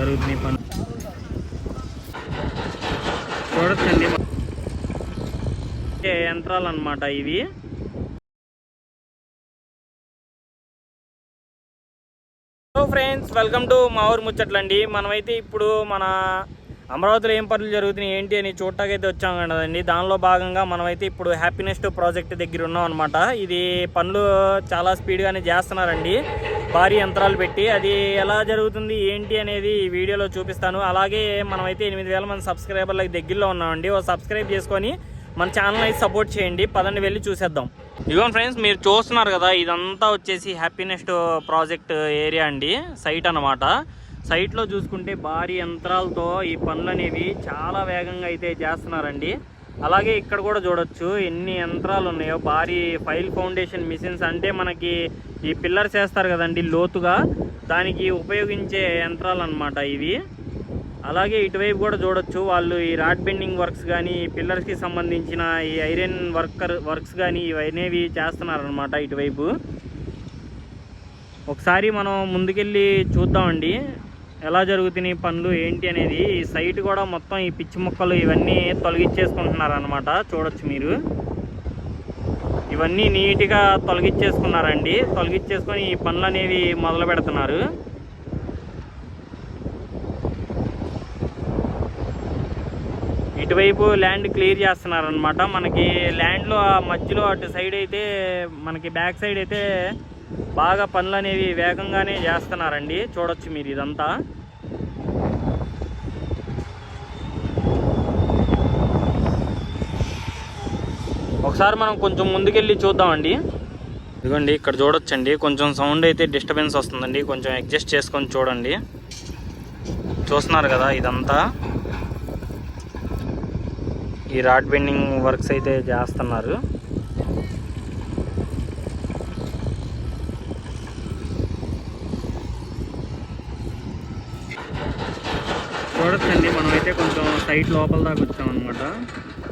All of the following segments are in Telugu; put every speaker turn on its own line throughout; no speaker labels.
జరుగుతున్నాయి పనులు చూడొచ్చండి. యంత్రాలు అన్నమాట ఇవి? హలో ఫ్రెండ్స్ వెల్కమ్ టు మా ఊరు ముచ్చట్లండి. మనమైతే ఇప్పుడు మన అమరావతిలో ఏం పనులు జరుగుతున్నాయి ఏంటి అని చూడటానికి అయితే వచ్చాం కదండి. దానిలో భాగంగా మనమైతే ఇప్పుడు హ్యాపీనెస్ ప్రాజెక్ట్ దగ్గర ఉన్నాం అనమాట ఇది పనులు చాలా స్పీడ్గానే చేస్తున్నారండి. భారీ యంత్రాలు పెట్టి అది ఎలా జరుగుతుంది ఏంటి అనేది ఈ వీడియోలో చూపిస్తాను. అలాగే మనమైతే ఎనిమిది వేల మంది సబ్స్క్రైబర్లకు దగ్గరలో ఉన్నామండి. ఓ సబ్స్క్రైబ్ చేసుకొని మన ఛానల్ అయితే సపోర్ట్ చేయండి. పదండి వెళ్ళి చూసేద్దాం. ఇదిగోండి ఫ్రెండ్స్ మీరు చూస్తున్నారు కదా ఇదంతా వచ్చేసి హ్యాపీనెస్ట్ ప్రాజెక్ట్ ఏరియా అండి. సైట్ అనమాట సైట్లో చూసుకుంటే భారీ యంత్రాలతో ఈ పనులు అనేవి చాలా వేగంగా అయితే చేస్తున్నారండి. అలాగే ఇక్కడ కూడా చూడొచ్చు ఎన్ని యంత్రాలు ఉన్నాయో. భారీ ఫైల్ ఫౌండేషన్ మిషన్స్ అంటే మనకి ఈ పిల్లర్స్ వేస్తారు కదండి లోతుగా. దానికి ఉపయోగించే యంత్రాలు అన్నమాట ఇవి. అలాగే ఇటువైపు కూడా చూడొచ్చు వాళ్ళు ఈ రాడ్ బెండింగ్ వర్క్స్ కానీ పిల్లర్స్కి సంబంధించిన ఈ ఐరన్ వర్కర్ వర్క్స్ కానీ ఇవనేవి చేస్తున్నారనమాట ఇటువైపు. ఒకసారి మనం ముందుకెళ్ళి చూద్దామండి. ఎలా జరుగుతున్నాయి పనులు ఏంటి అనేది ఈ సైట్ కూడా మొత్తం ఈ పిచ్చి మొక్కలు ఇవన్నీ తొలగించేసుకుంటున్నారు అనమాట చూడొచ్చు మీరు. ఇవన్నీ నీట్గా తొలగించేసుకున్నారండి. తొలగించేసుకొని ఈ పనులు అనేవి మొదలు పెడుతున్నారు. ఇటువైపు ల్యాండ్ క్లియర్ చేస్తున్నారనమాట మనకి ల్యాండ్లో మధ్యలో అటు సైడ్ అయితే మనకి బ్యాక్ సైడ్ అయితే బాగా పనులు అనేవి వేగంగానే చేస్తున్నారండి. చూడొచ్చు మీరు ఇదంతా. ఒకసారి మనం కొంచెం ముందుకెళ్ళి చూద్దామండి. ఇదిగోండి ఇక్కడ చూడొచ్చండి. కొంచెం సౌండ్ అయితే డిస్టర్బెన్స్ వస్తుందండి. కొంచెం అడ్జస్ట్ చేసుకొని చూడండి. చూస్తున్నారు కదా ఇదంతా. ఈ రాడ్ బెండింగ్ వర్క్స్ అయితే చేస్తున్నారు. చూడొచ్చండి. మనమైతే కొంచెం సైట్ లోపల దాకా వచ్చామన్నమాట.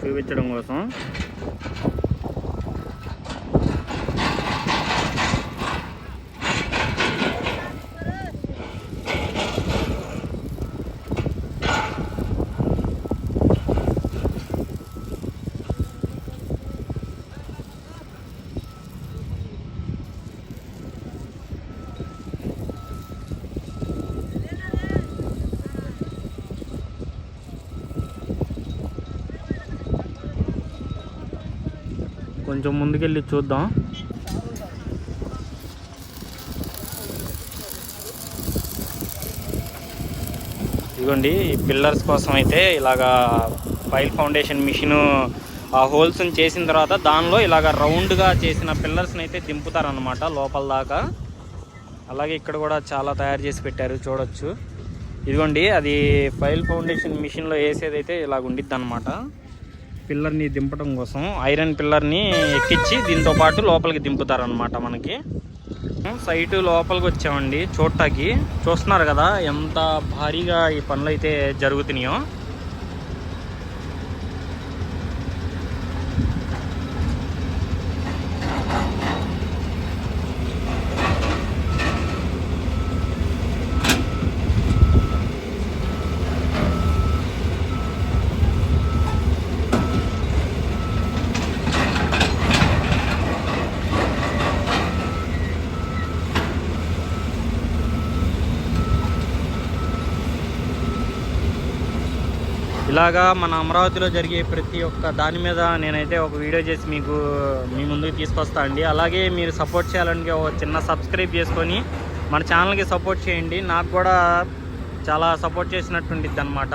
చూపించడం కోసం. కొంచెం ముందుకెళ్ళి చూద్దాం. ఇదిగోండి ఈ పిల్లర్స్ కోసం అయితే ఇలాగా ఫైల్ ఫౌండేషన్ మిషన్ ఆ హోల్స్ని చేసిన తర్వాత దానిలో ఇలాగ రౌండ్గా చేసిన పిల్లర్స్ని అయితే దింపుతారనమాట లోపల దాకా. అలాగే ఇక్కడ కూడా చాలా తయారు చేసి పెట్టారు చూడొచ్చు. ఇదిగోండి అది ఫైల్ ఫౌండేషన్ మిషన్లో వేసేదైతే ఇలాగ ఉండిద్ది అనమాట పిల్లర్ని దింపడం కోసం ఐరన్ పిల్లర్ని ఎక్కించి దీంతో పాటు లోపలికి దింపుతారనమాట మనకి. సైట్ లోపలికి వచ్చామండి చూడటానికి చూస్తున్నారు కదా ఎంత భారీగా ఈ పనులు అయితే జరుగుతున్నాయో. ఇలాగా మన అమరావతిలో జరిగే ప్రతి ఒక్క దాని మీద నేనైతే ఒక వీడియో చేసి మీకు మీ ముందుకు తీసుకొస్తా అండి. అలాగే మీరు సపోర్ట్ చేయాలంటే ఒక చిన్న సబ్స్క్రైబ్ చేసుకొని మన ఛానల్కి సపోర్ట్ చేయండి. నాకు కూడా చాలా సపోర్ట్ చేసినట్టు ఉంటుంది అనమాట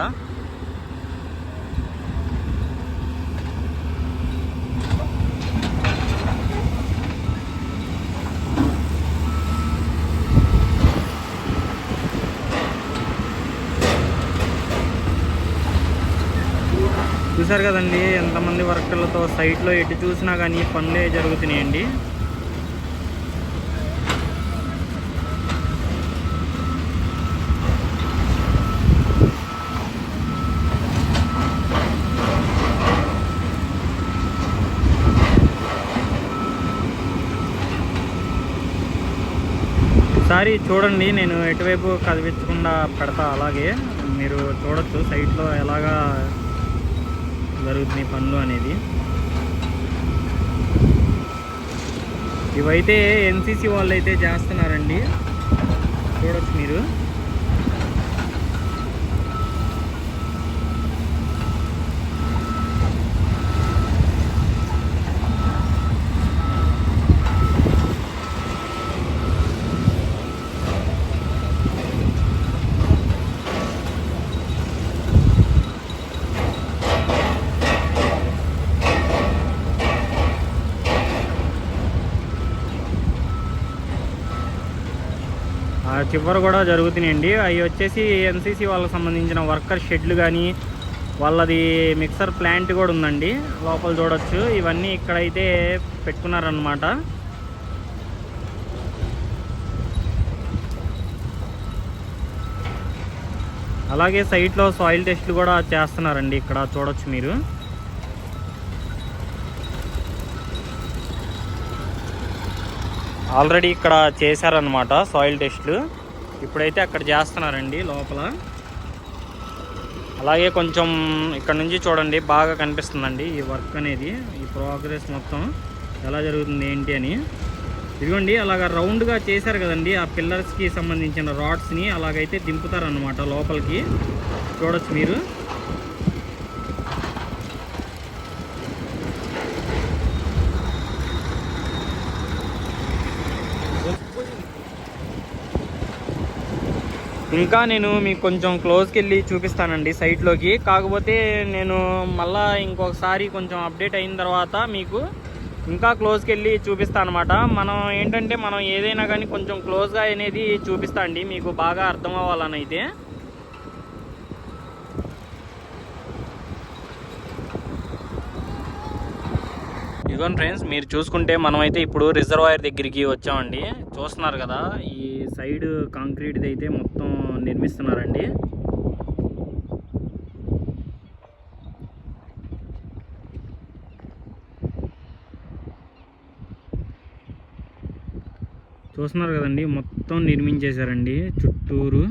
చూసారు కదండి ఎంతమంది వర్కర్లతో సైట్లో ఎటు చూసినా కానీ పనులే జరుగుతున్నాయండి. ఒకసారి ఒకసారి చూడండి నేను ఎటువైపు కదివించకుండా పెడతా అలాగే. మీరు చూడొచ్చు సైట్లో ఎలాగా జరుగుతున్నాయి పనులు అనేది. ఇవైతే ఎన్సీసీ వాళ్ళు అయితే చేస్తున్నారండి. చూడొచ్చు మీరు. చివరి కూడా జరుగుతున్నాయండి. అవి వచ్చేసి ఎన్సీసీ వాళ్ళకి సంబంధించిన వర్కర్ షెడ్లు కానీ వాళ్ళది మిక్సర్ ప్లాంట్ కూడా ఉందండి. లోపల చూడొచ్చు. ఇవన్నీ ఇక్కడైతే పెట్టుకున్నారనమాట అలాగే సైట్లో సాయిల్ టెస్ట్లు కూడా చేస్తున్నారండి ఇక్కడ. చూడొచ్చు మీరు. ఆల్రెడీ ఇక్కడ చేశారనమాట సాయిల్ టెస్ట్లు. ఇప్పుడైతే అక్కడ చేస్తున్నారండి లోపల. అలాగే కొంచెం ఇక్కడ నుంచి చూడండి బాగా కనిపిస్తుందండి ఈ వర్క్ అనేది ఈ ప్రోగ్రెస్ మొత్తం ఎలా జరుగుతుంది ఏంటి అని. ఇదిగోండి అలాగ రౌండ్గా చేశారు కదండి ఆ పిల్లర్స్కి సంబంధించిన రాడ్స్ని అలాగైతే దింపుతారనమాట లోపలికి. చూడొచ్చు మీరు. ఇంకా నేను మీకు కొంచెం క్లోజ్కి వెళ్ళి చూపిస్తానండి సైట్లోకి. కాకపోతే నేను మళ్ళా ఇంకొకసారి కొంచెం అప్డేట్ అయిన తర్వాత మీకు ఇంకా క్లోజ్కి వెళ్ళి చూపిస్తాను అనమాట మనం ఏంటంటే మనం ఏదైనా కానీ కొంచెం క్లోజ్గా అనేది చూపిస్తా అండి. మీకు బాగా అర్థం అవ్వాలని అయితే. ఇదిగోండి ఫ్రెండ్స్ మీరు చూసుకుంటే మనమైతే ఇప్పుడు రిజర్వాయర్ దగ్గరికి వచ్చామండి. చూస్తున్నారు కదా ఈ సైడ్ కాంక్రీట్ది అయితే మొత్తం నిర్మిస్తున్నారండి. చూస్తున్నారు కదండి మొత్తం నిర్మించేశారండి చుట్టూరు.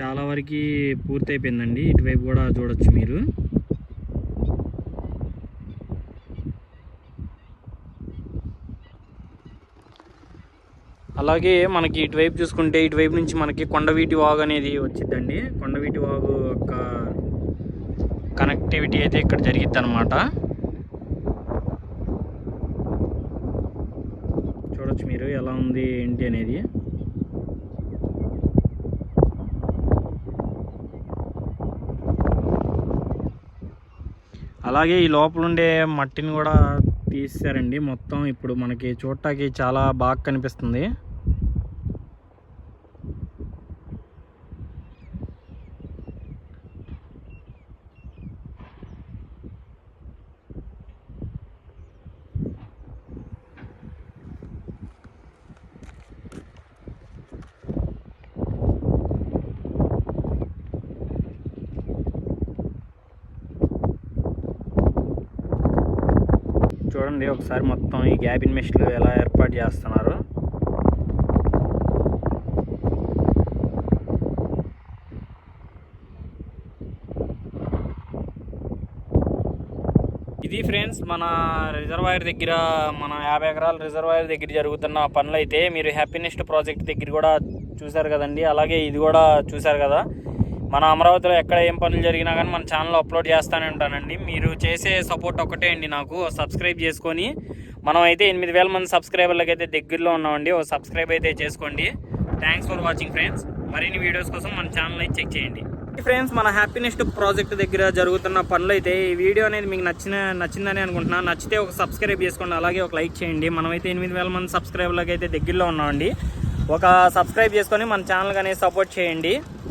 చాలా వరకు పూర్తయిపోయిందండి. ఇటువైపు కూడా చూడొచ్చు మీరు. అలాగే మనకి ఇటువైపు చూసుకుంటే ఇటువైపు నుంచి మనకి కొండవీటి వాగు అనేది వచ్చిందండి కొండవీటి వాగు యొక్క కనెక్టివిటీ అయితే ఇక్కడ జరిగిద్ది అనమాట చూడొచ్చు మీరు ఎలా ఉంది ఏంటి అనేది. అలాగే ఈ లోపల ఉండే మట్టిని కూడా తీసారండి మొత్తం ఇప్పుడు మనకి చూడటానికి చాలా బాగా కనిపిస్తుంది. చూడండి ఒకసారి మొత్తం ఈ గ్యాబిన్ మెష్లు ఎలా ఏర్పాటు చేస్తున్నారు. ఇది ఫ్రెండ్స్ మన రిజర్వాయర్ దగ్గర మన యాభై ఎకరాల రిజర్వాయర్ దగ్గర జరుగుతున్న పనులు అయితే మీరు హ్యాపీనెస్ట్ ప్రాజెక్ట్ దగ్గర కూడా చూశారు కదండి. అలాగే ఇది కూడా చూశారు కదా. మన అమరావతిలో ఎక్కడ ఏం పనులు జరిగినా కానీ మన ఛానల్లో అప్లోడ్ చేస్తూనే ఉంటానండి. మీరు చేసే సపోర్ట్ ఒకటే అండి నాకు. సబ్స్క్రైబ్ చేసుకొని మనం అయితే ఎనిమిది వేల మంది సబ్స్క్రైబర్లకి అయితే దగ్గరలో ఉన్నామండి. ఓ సబ్స్క్రైబ్ అయితే చేసుకోండి. థ్యాంక్స్ ఫర్ వాచింగ్ ఫ్రెండ్స్ మరిన్ని వీడియోస్ కోసం మన ఛానల్ అయితే చెక్ చేయండి. ఫ్రెండ్స్ మన హ్యాపీనెస్ట్ ప్రాజెక్ట్ దగ్గర జరుగుతున్న పనులు అయితే ఈ వీడియో అనేది మీకు నచ్చిన నచ్చిందని అనుకుంటున్నాను నచ్చితే ఒక సబ్స్క్రైబ్ చేసుకోండి. అలాగే ఒక లైక్ చేయండి. మనమైతే ఎనిమిది వేల మంది సబ్స్క్రైబర్లకి అయితే దగ్గరలో ఉన్నామండి. ఒక సబ్స్క్రైబ్ చేసుకొని మన ఛానల్ అనేది సపోర్ట్ చేయండి.